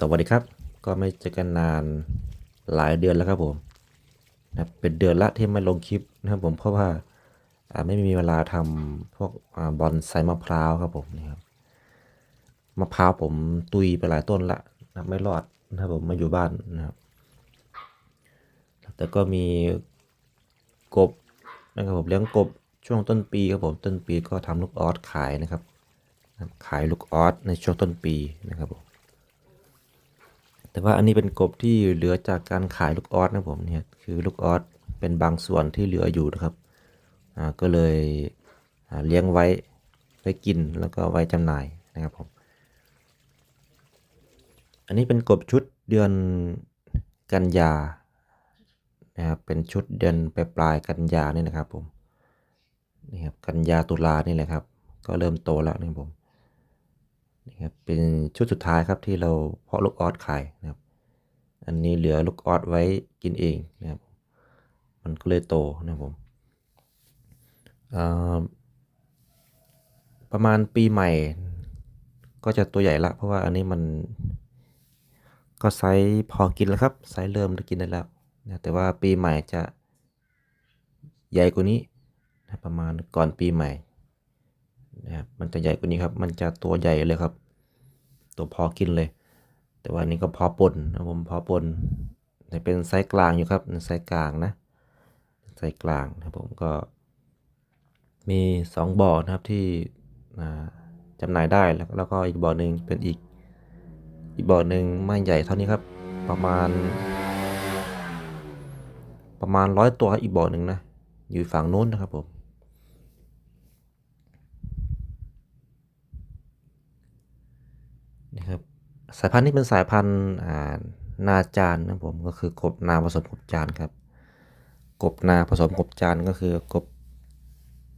สวัสดีครับ ก็ไม่เจอกันนานหลายเดือนแล้วครับผมนะเป็นเดือนละที่ไม่ลงคลิปนะครับผมเพราะว่าไม่มีเวลาทำพวกอบอนไซมะพร้าวครับผมนี่ครับมะพร้าวผมตุยไปหลายต้นละนะไม่รอดนะครับผมมาอยู่บ้านนะครับ แต่ก็มีกบนะครับผมเลี้ยงกบช่วงต้นปีครับผมต้นปีก็ทำลูกออสขายนะครับ ขายลูกออสในช่วงต้นปีนะครับผม แต่ว่าอันนี้เป็นกบที่เหลือจากการขายลูกออสนะผมเนี่ยคือลูกออสเป็นบางส่วนที่เหลืออยู่นะครับอ่าก็เลยเลี้ยงไว้ไว้กินแล้วก็ไว้จำหน่ายนะครับผมอันนี้เป็นกบชุดเดือนกันยานะครับเป็นชุดเดือนปลายปลายกันยานี่นะครับผมนี่ครับกันยาตุลานี่แหละครับ ก็เริ่มโตแล้วนี่ผม นี่ครับเป็นชุดสุดท้ายครับที่เราเพาะลูกออสขายนะครับ อันนี้เหลือลูกออสไว้กินเองนะครับ มันก็เลยโตนะครับผมอ่าประมาณปีใหม่ ก็จะตัวใหญ่ละ เพราะว่าอันนี้มัน ก็ไซส์พอกินแล้วครับไซส์เริ่มจะกินได้แล้วนะแต่ว่าปีใหม่จะใหญ่กว่านี้นะประมาณก่อนปีใหม่นะครับมันจะใหญ่กว่านี้ครับ มันจะตัวใหญ่เลยครับ ตัวพอกินเลย แต่ว่านี้ก็พอปนนะผมพอปนแต่เป็นไซส์กลางอยู่ครับไซส์กลางนะไซส์กลางนะผมก็มีสองบ่อนะครับที่อ่าจำหน่ายได้แล้วแล้วก็อีกบ่อหนึ่งเป็นอีก อีกบ่อหนึ่งไม่ใหญ่เท่านี้ครับ ประมาณ ประมาณร้อยตัวอีกบ่อหนึ่งนะ อยู่ฝั่งนู้นนะครับผม นะครับสายพันธุ์นี้เป็นสายพันธุ์นาจานนะผมก็คือกบนาผสมกบจานครับ กบนาผสมกบจานก็คือกบ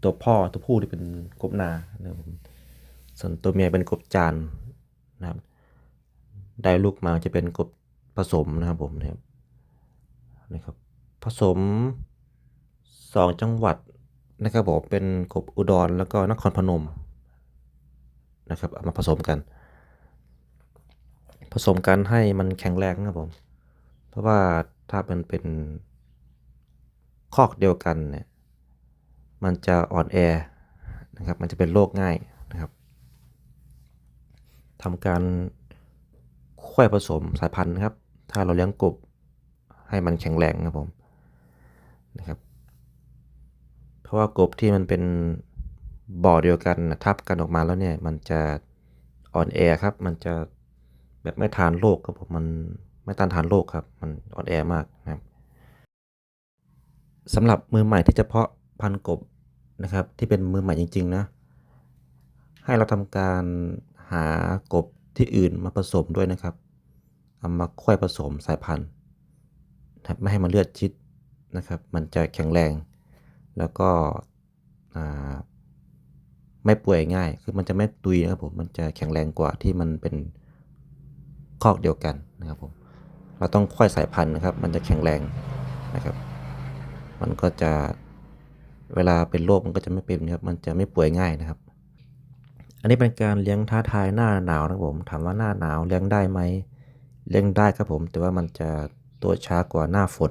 ตัวพ่อตัวผู้ที่เป็นกบนานะผมส่วนตัวเมียเป็นกบจานนะครับได้ลูกมาจะเป็นกบผสมนะครับผมนะครับนะครับผสมสองจังหวัดนะครับผมเป็นกบอุดรแล้วก็นครพนมนะครับเอามาผสมกัน ผสมกันให้มันแข็งแรงนะครับผม เพราะว่าถ้ามันเป็นคอกเดียวกันเนี่ย มันจะอ่อนแอนะครับ มันจะเป็นโรคง่ายนะครับทำการค่อยผสมสายพันธุ์นะครับ ถ้าเราเลี้ยงกบให้มันแข็งแรงนะครับผมนะครับ เพราะว่ากบที่มันเป็นบ่อเดียวกันนะทับกันออกมาแล้วเนี่ย มันจะอ่อนแอครับ มันจะ แบบไม่ทานโรคครับผมมันไม่ต้านทานโรคครับ มันอ่อนแอมากนะครับสำหรับมือใหม่ที่จะเพาะพันกบนะครับ ที่เป็นมือใหม่จริง ๆ นะ ให้เราทำการหากบที่อื่นมาผสมด้วยนะครับเอามาค่อยผสมสายพันธุ์นะครับไม่ให้มันเลือดชิดนะครับ มันจะแข็งแรง แล้วก็ไม่ป่วยง่าย คือมันจะไม่ตุยนะครับผม มันจะแข็งแรงกว่าที่มันเป็น คอกเดียวกันนะครับผมเราต้องค่อยสายพันธุ์นะครับ มันจะแข็งแรงนะครับ มันก็จะเวลาเป็นโรคมันก็จะไม่เป็นนะครับ มันจะไม่ป่วยง่ายนะครับ อันนี้เป็นการเลี้ยงท้าทายหน้าหนาวนะครับผม ถามว่าหน้าหนาวเลี้ยงได้ไหมเลี้ยงได้ครับผม แต่ว่ามันจะตัวช้ากว่าหน้าฝน